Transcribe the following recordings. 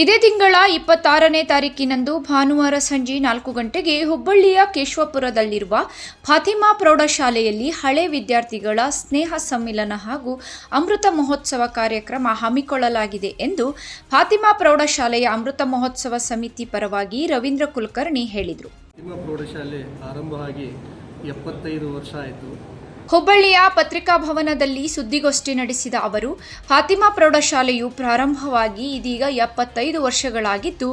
ಇದೇ ತಿಂಗಳ ಇಪ್ಪತ್ತಾರನೇ ತಾರೀಕಿನಂದು ಭಾನುವಾರ ಸಂಜೆ ನಾಲ್ಕು ಗಂಟೆಗೆ ಹುಬ್ಬಳ್ಳಿಯ ಕೇಶವಪುರದಲ್ಲಿರುವ ಫಾತಿಮಾ ಪ್ರೌಢಶಾಲೆಯಲ್ಲಿ ಹಳೆ ವಿದ್ಯಾರ್ಥಿಗಳ ಸ್ನೇಹ ಸಮ್ಮಿಲನ ಹಾಗೂ ಅಮೃತ ಮಹೋತ್ಸವ ಕಾರ್ಯಕ್ರಮ ಹಮ್ಮಿಕೊಳ್ಳಲಾಗಿದೆ ಎಂದು ಫಾತಿಮಾ ಪ್ರೌಢಶಾಲೆಯ ಅಮೃತ ಮಹೋತ್ಸವ ಸಮಿತಿ ಪರವಾಗಿ ರವೀಂದ್ರ ಕುಲಕರ್ಣಿ ಹೇಳಿದರು. ಫಾತಿಮಾ ಪ್ರೌಢಶಾಲೆ ಆರಂಭವಾಗಿ ಎಪ್ಪತ್ತೈದು ವರ್ಷ ಆಯಿತು. ಹುಬ್ಬಳ್ಳಿಯ ಪತ್ರಿಕಾ ಭವನದಲ್ಲಿ ಸುದ್ದಿಗೋಷ್ಠಿ ನಡೆಸಿದ ಅವರು, ಫಾತಿಮಾ ಪ್ರೌಢಶಾಲೆಯು ಪ್ರಾರಂಭವಾಗಿ ಇದೀಗ ಎಪ್ಪತ್ತೈದು ವರ್ಷಗಳಾಗಿದ್ದು,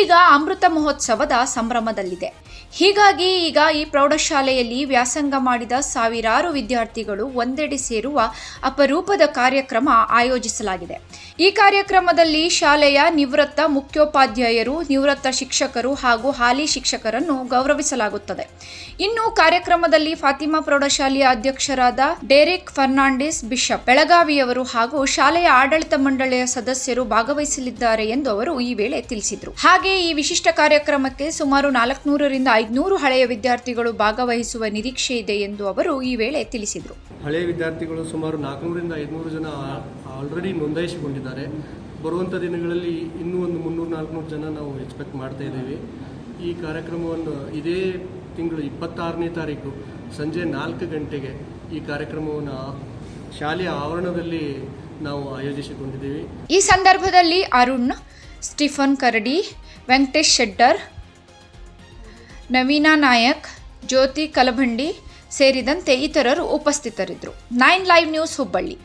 ಈಗ ಅಮೃತ ಮಹೋತ್ಸವದ ಸಂಭ್ರಮದಲ್ಲಿದೆ. ಹೀಗಾಗಿ ಈಗ ಈ ಪ್ರೌಢಶಾಲೆಯಲ್ಲಿ ವ್ಯಾಸಂಗ ಮಾಡಿದ ಸಾವಿರಾರು ವಿದ್ಯಾರ್ಥಿಗಳು ಒಂದೆಡೆ ಸೇರುವ ಅಪರೂಪದ ಕಾರ್ಯಕ್ರಮ ಆಯೋಜಿಸಲಾಗಿದೆ. ಈ ಕಾರ್ಯಕ್ರಮದಲ್ಲಿ ಶಾಲೆಯ ನಿವೃತ್ತ ಮುಖ್ಯೋಪಾಧ್ಯಾಯರು, ನಿವೃತ್ತ ಶಿಕ್ಷಕರು ಹಾಗೂ ಹಾಲಿ ಶಿಕ್ಷಕರನ್ನು ಗೌರವಿಸಲಾಗುತ್ತದೆ. ಇನ್ನು ಕಾರ್ಯಕ್ರಮದಲ್ಲಿ ಫಾತಿಮಾ ಪ್ರೌಢಶಾಲೆಯ ಅಧ್ಯಕ್ಷರಾದ ಡೇರಿಕ್ ಫರ್ನಾಂಡಿಸ್ ಬಿಷಪ್. ಬೆಳಗಾವಿಯವರು ಹಾಗೂ ಶಾಲೆಯ ಆಡಳಿತ ಮಂಡಳಿಯ ಸದಸ್ಯರು ಭಾಗವಹಿಸಲಿದ್ದಾರೆ ಎಂದು ಅವರು ಈ ವೇಳೆ ತಿಳಿಸಿದರು. ಹಾಗೆ ಈ ವಿಶಿಷ್ಟ ಕಾರ್ಯಕ್ರಮಕ್ಕೆ ಸುಮಾರು ನಾಲ್ಕುನೂರರಿಂದ ಐದುನೂರು ಹಳೆಯ ವಿದ್ಯಾರ್ಥಿಗಳು ಭಾಗವಹಿಸುವ ನಿರೀಕ್ಷೆ ಇದೆ ಎಂದು ಅವರು ಈ ವೇಳೆ ತಿಳಿಸಿದರು. ಹಳೆಯ ವಿದ್ಯಾರ್ಥಿಗಳು ಸುಮಾರು ನಾಲ್ಕುನೂರಿಂದ ಐದುನೂರು ಜನ ಆಲ್ರೆಡಿ ನೋಂದಾಯಿಸಿಕೊಂಡಿದ್ದಾರೆ. ಬರುವಂಥ ದಿನಗಳಲ್ಲಿ ಇನ್ನೂ ಒಂದು ಮುನ್ನೂರು, ನಾಲ್ಕುನೂರು ಜನ ನಾವು ಎಕ್ಸ್ಪೆಕ್ಟ್ ಮಾಡ್ತಾ ಇದ್ದೀವಿ. ಈ ಕಾರ್ಯಕ್ರಮವನ್ನು ಇದೇ ತಿಂಗಳು ಇಪ್ಪತ್ತಾರನೇ ತಾರೀಕು ಸಂಜೆ ನಾಲ್ಕು ಗಂಟೆಗೆ ಈ ಕಾರ್ಯಕ್ರಮವನ್ನು ಶಾಲೆಯ ಆವರಣದಲ್ಲಿ ನಾವು ಆಯೋಜಿಸಿಕೊಂಡಿದ್ದೀವಿ. ಈ ಸಂದರ್ಭದಲ್ಲಿ ಅರುಣ್, ಸ್ಟಿಫನ್ ಕರಡಿ, ವೆಂಕಟೇಶ್ ಶೆಟ್ಟರ್, ನವೀನಾ ನಾಯಕ್, ಜ್ಯೋತಿ ಕಲಭಂಡಿ ಸೇರಿದಂತೆ ಇತರರು ಉಪಸ್ಥಿತರಿದ್ದರು. Nine live news Hubballi.